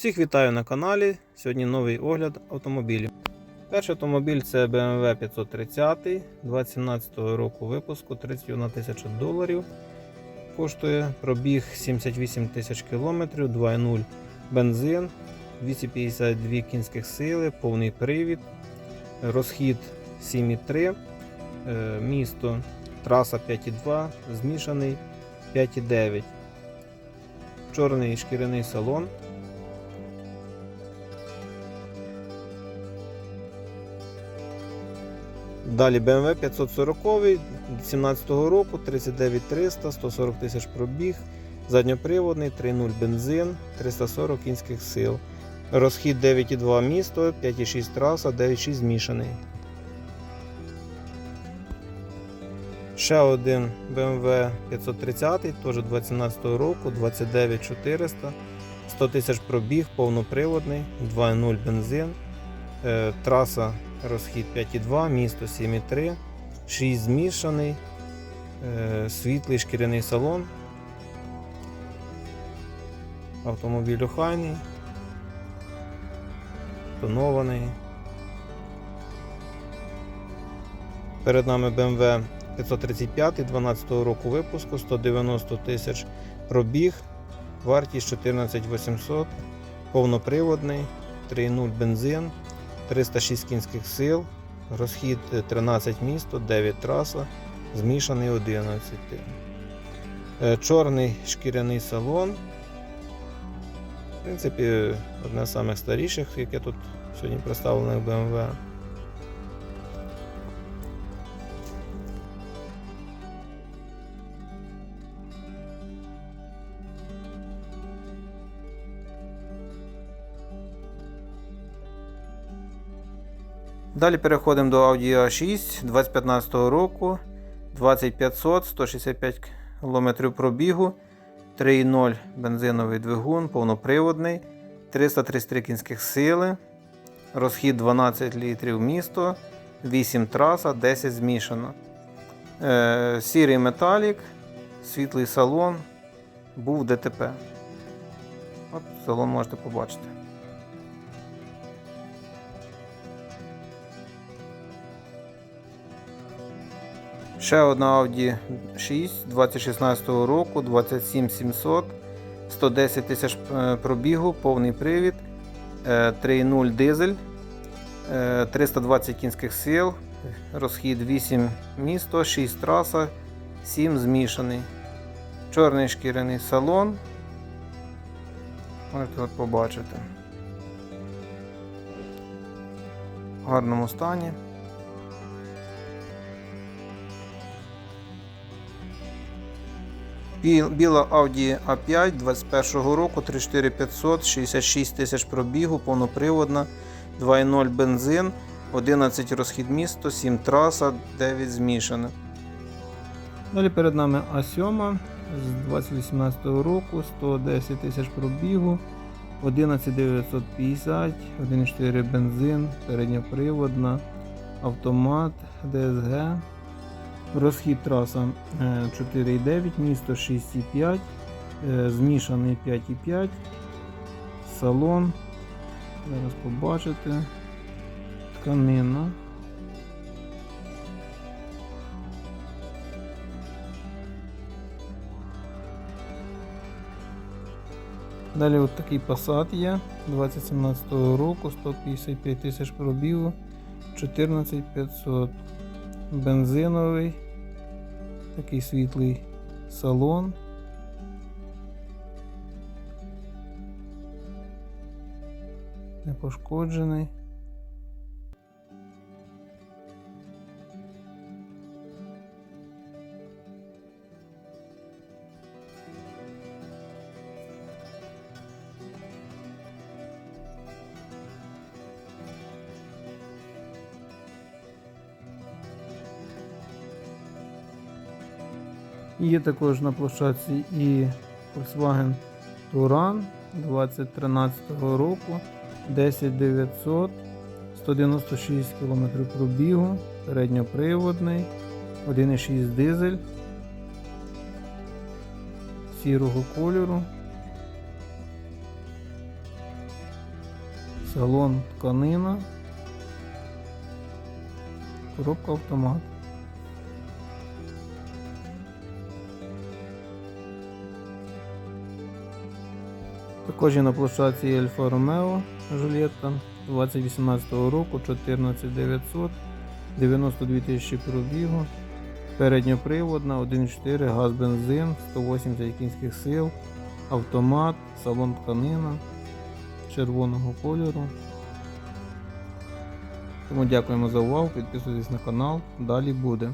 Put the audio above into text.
Всіх вітаю на каналі. Сьогодні новий огляд автомобілів. Перший автомобіль це BMW 530 2017 року випуску 31 тисяча доларів. Коштує пробіг 78 тисяч кілометрів, 2.0 бензин, 252 кінських сили, повний привід, розхід 7,3, е, місто, траса 5,2, змішаний 5,9. Чорний шкіряний салон. Далі BMW 540 17 року 39300, 140 тисяч пробіг, задньоприводний, 3.0 бензин, 340 кінських сил. Розхід 9,2 місто, 5,6 траса, 9,6 змішаний. Ще один BMW 530, теж 2012 року, 29400, 100 тисяч пробіг, повноприводний, 2.0 бензин, е, траса розхід 5,2, місто 7,3, 6 змішаний, е, світлий шкіряний салон. Автомобіль охайний, тонований. Перед нами BMW 535 12 року випуску, 190 тисяч пробіг, вартість 14 800, повноприводний, 3.0 бензин. 306 кінських сил, розхід 13 місто, 9 траса, змішаний 11. Е, Чорний шкіряний салон. В принципі, одне з найстаріших, яке тут сьогодні представлене в BMW. Далі переходимо до Audi A6 2015 року, 2500, 165 км пробігу, 3.0 бензиновий двигун, повноприводний, 333 кінських сили, розхід 12 літрів місто, 8 траса, 10 змішано. Е, сірий металік, світлий салон, був ДТП. От салон можете побачити. Ще одна Audi 6 2016 року, 27700, 110 тисяч е, пробігу, повний привід, е, 3.0 дизель, е, 320 кінських сил, розхід 8 місто, 6 траса, 7 змішаний. Чорний шкіряний салон. Можете от побачити. В гарному стані. Біла Audi A5 21 року 34500, 66 тисяч пробігу, повноприводна, 2.0 бензин, 11 розхід місто, 7 траса, 9 змішане. Далі перед нами А7 з 2018 року, 110 тисяч пробігу, 11950, 1.4 бензин, передньоприводна, автомат, DSG. Розхід траса е, 4,9, місто 6,5, е, змішаний 5,5, салон. Зараз побачите. Тканина. Далі от такий Passat є 2017 року, 155 тисяч пробігу, 14500 бензиновий, такий світлий салон. Не Є також на площадці і Volkswagen Touran 2013 року 10900, 196 км пробігу, передньоприводний, 1,6 дизель сірого кольору. Салон тканина. Коробка автомат. Також на площадці Альфа Ромео Жулєтта 2018 року 14900, 92 тисячі пробігу. Передньоприводна, 1.4 газ бензин, 180 кінських сил, автомат, салон тканина червоного кольору. Тому дякуємо за увагу, підписуйтесь на канал, далі буде.